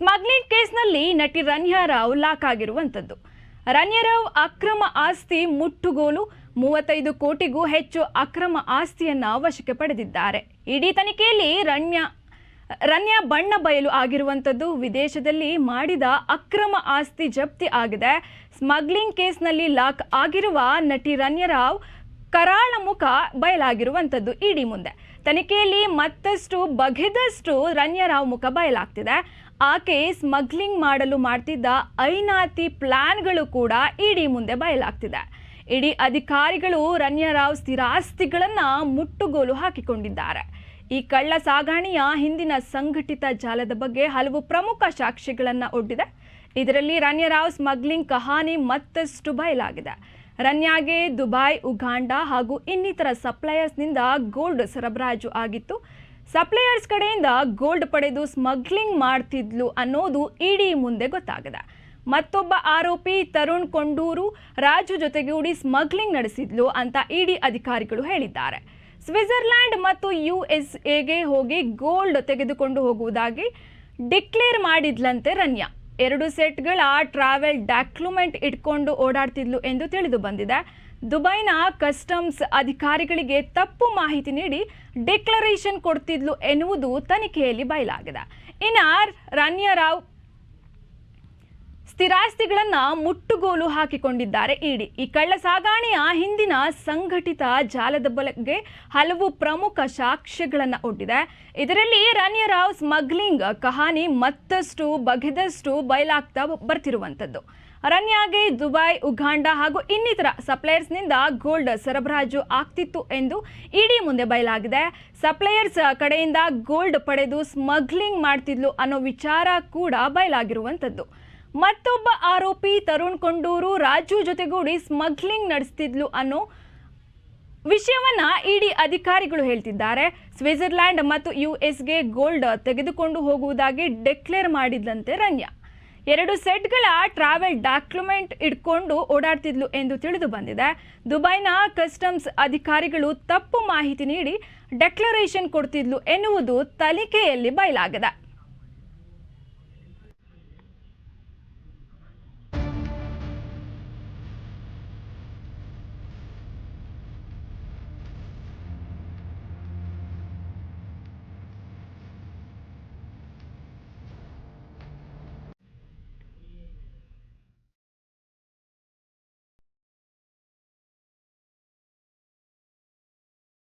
Smuggling ಕೇಸ್ನಲ್ಲಿ ನಟಿ Ranya Rao lock ಆಗಿರುವಂಥದ್ದು. ರನ್ಯಾ ರಾವ್ ಅಕ್ರಮ ಆಸ್ತಿ ಮುಟ್ಟುಗೋಲು, ಮೂವತ್ತೈದು ಕೋಟಿಗೂ ಹೆಚ್ಚು ಅಕ್ರಮ ಆಸ್ತಿಯನ್ನ ವಶಕ್ಕೆ ಪಡೆದಿದ್ದಾರೆ. ಇಡೀ ತನಿಖೆಯಲ್ಲಿ ರಣ್ಯಾ ರನ್ಯಾ ಬಣ್ಣ ಬಯಲು ಆಗಿರುವಂಥದ್ದು. ವಿದೇಶದಲ್ಲಿ ಮಾಡಿದ ಅಕ್ರಮ ಆಸ್ತಿ ಜಪ್ತಿ ಆಗಿದೆ. ಸ್ಮಗ್ಲಿಂಗ್ ಕೇಸ್ನಲ್ಲಿ ಲಾಕ್ ಆಗಿರುವ ನಟಿ ರನ್ಯಾ ರಾವ್ ಕರಾಳ ಮುಖ ಬಯಲಾಗಿರುವಂಥದ್ದು ಇಡೀ ಮುಂದೆ. ತನಿಖೆಯಲ್ಲಿ ಮತ್ತಷ್ಟು ಬಗೆದಷ್ಟು ರನ್ಯಾ ರಾವ್ ಮುಖ ಬಯಲಾಗ್ತಿದೆ. ಆಕೆ ಸ್ಮಗ್ಲಿಂಗ್ ಮಾಡಲು ಮಾಡ್ತಿದ್ದ ಐನಾತಿ ಪ್ಲಾನ್ಗಳು ಕೂಡ ಇಡಿ ಮುಂದೆ ಬಯಲಾಗ್ತಿದೆ. ಇಡೀ ಅಧಿಕಾರಿಗಳು ರಣ್ಯರಾವ್ ರಾವ್ ಸ್ಥಿರಾಸ್ತಿಗಳನ್ನು ಮುಟ್ಟುಗೋಲು ಹಾಕಿಕೊಂಡಿದ್ದಾರೆ. ಈ ಕಳ್ಳ ಸಾಗಾಣೆಯ ಹಿಂದಿನ ಸಂಘಟಿತ ಜಾಲದ ಬಗ್ಗೆ ಹಲವು ಪ್ರಮುಖ ಸಾಕ್ಷಿಗಳನ್ನು ಒಡ್ಡಿದೆ. ಇದರಲ್ಲಿ ರನ್ಯರಾವ್ ಸ್ಮಗ್ಲಿಂಗ್ ಕಹಾನಿ ಮತ್ತಷ್ಟು ಬಯಲಾಗಿದೆ. ರನ್ಯಾಗೆ ದುಬೈ ಉಗಾಂಡ ಹಾಗೂ ಇನ್ನಿತರ ಸಪ್ಲೈಯರ್ಸ್ನಿಂದ ಗೋಲ್ಡ್ ಸರಬರಾಜು ಆಗಿತ್ತು. ಸಪ್ಲೈಯರ್ಸ್ ಕಡೆಯಿಂದ ಗೋಲ್ಡ್ ಪಡೆದು ಸ್ಮಗ್ಲಿಂಗ್ ಮಾಡ್ತಿದ್ಲು ಅನ್ನೋದು ಇಡಿ ಮುಂದೆ ಗೊತ್ತಾಗಿದೆ. ಮತ್ತೊಬ್ಬ ಆರೋಪಿ ತರುಣ್ ಕೊಂಡೂರು ರಾಜು ಜೊತೆಗೂಡಿ ಸ್ಮಗ್ಲಿಂಗ್ ನಡೆಸಿದ್ಲು ಅಂತ ಇಡಿ ಅಧಿಕಾರಿಗಳು ಹೇಳಿದ್ದಾರೆ. ಸ್ವಿಟ್ಜರ್ಲ್ಯಾಂಡ್ ಮತ್ತು ಯು ಎಸ್ ಎಗೆ ಹೋಗಿ ಗೋಲ್ಡ್ ತೆಗೆದುಕೊಂಡು ಹೋಗುವುದಾಗಿ ಡಿಕ್ಲೇರ್ ಮಾಡಿದ್ಲಂತೆ ರನ್ಯಾ. ಎರಡು ಸೆಟ್ಗಳ ಟ್ರಾವೆಲ್ ಡಾಕ್ಯುಮೆಂಟ್ ಇಟ್ಕೊಂಡು ಓಡಾಡ್ತಿದ್ಲು ಎಂದು ತಿಳಿದು ಬಂದಿದೆ. ದುಬೈನ ಕಸ್ಟಮ್ಸ್ ಅಧಿಕಾರಿಗಳಿಗೆ ತಪ್ಪು ಮಾಹಿತಿ ನೀಡಿ ಡಿಕ್ಲರೇಷನ್ ಕೊಡ್ತಿದ್ಲು ಎನ್ನುವುದು ತನಿಖೆಯಲ್ಲಿ ಬಯಲಾಗಿದೆ. ಇನ್ನು ರಣ್ಯರಾವ್ ರಾವ್ ಸ್ಥಿರಾಸ್ತಿಗಳನ್ನ ಮುಟ್ಟುಗೋಲು ಹಾಕಿಕೊಂಡಿದ್ದಾರೆ ಇಡಿ. ಈ ಕಳ್ಳ ಸಾಗಾಣೆಯ ಹಿಂದಿನ ಸಂಘಟಿತ ಜಾಲದ ಬಲಗೆ ಹಲವು ಪ್ರಮುಖ ಸಾಕ್ಷ್ಯಗಳನ್ನು ಒಡ್ಡಿದೆ. ಇದರಲ್ಲಿ ರಾನಿಯ ರಾವ್ ಸ್ಮಗ್ಲಿಂಗ್ ಕಹಾನಿ ಮತ್ತಷ್ಟು ಬಗೆದಷ್ಟು ಬಯಲಾಗ್ತಾ ಬರ್ತಿರುವಂಥದ್ದು. ಅರಣ್ಯಾಗೆ ದುಬೈ, ಉಗಾಂಡ ಹಾಗೂ ಇನ್ನಿತರ ಸಪ್ಲೈಯರ್ಸ್ನಿಂದ ಗೋಲ್ಡ್ ಸರಬರಾಜು ಆಗ್ತಿತ್ತು ಎಂದು ಇಡಿ ಮುಂದೆ ಬಯಲಾಗಿದೆ. ಸಪ್ಲೈಯರ್ಸ್ ಕಡೆಯಿಂದ ಗೋಲ್ಡ್ ಪಡೆದು ಸ್ಮಗ್ಲಿಂಗ್ ಮಾಡ್ತಿದ್ಲು ಅನ್ನೋ ವಿಚಾರ ಕೂಡ ಬಯಲಾಗಿರುವಂಥದ್ದು. ಮತ್ತೊಬ್ಬ ಆರೋಪಿ ತರುಣ್ ಕೊಂಡೂರು ರಾಜು ಜೊತೆಗೂಡಿ ಸ್ಮಗ್ಲಿಂಗ್ ನಡೆಸ್ತಿದ್ಲು ಅನ್ನೋ ವಿಷಯವನ್ನ ಇಡಿ ಅಧಿಕಾರಿಗಳು ಹೇಳ್ತಿದ್ದಾರೆ. ಸ್ವಿಟ್ಜರ್ಲ್ಯಾಂಡ್ ಮತ್ತು ಯು ಎಸ್ಗೆ ಗೋಲ್ಡ್ ತೆಗೆದುಕೊಂಡು ಹೋಗುವುದಾಗಿ ಡಿಕ್ಲೇರ್ ಮಾಡಿದ್ಲಂತೆ ರನ್ಯ. ಎರಡು ಸೆಟ್ಗಳ ಟ್ರಾವೆಲ್ ಡಾಕ್ಯುಮೆಂಟ್ ಇಟ್ಕೊಂಡು ಓಡಾಡ್ತಿದ್ಲು ಎಂದು ತಿಳಿದು ಬಂದಿದೆ. ದುಬೈನ ಕಸ್ಟಮ್ಸ್ ಅಧಿಕಾರಿಗಳು ತಪ್ಪು ಮಾಹಿತಿ ನೀಡಿ ಡೆಕ್ಲರೇಷನ್ ಕೊಡ್ತಿದ್ಲು ಎನ್ನುವುದು ತನಿಖೆಯಲ್ಲಿ ಬಯಲಾಗಿದೆ.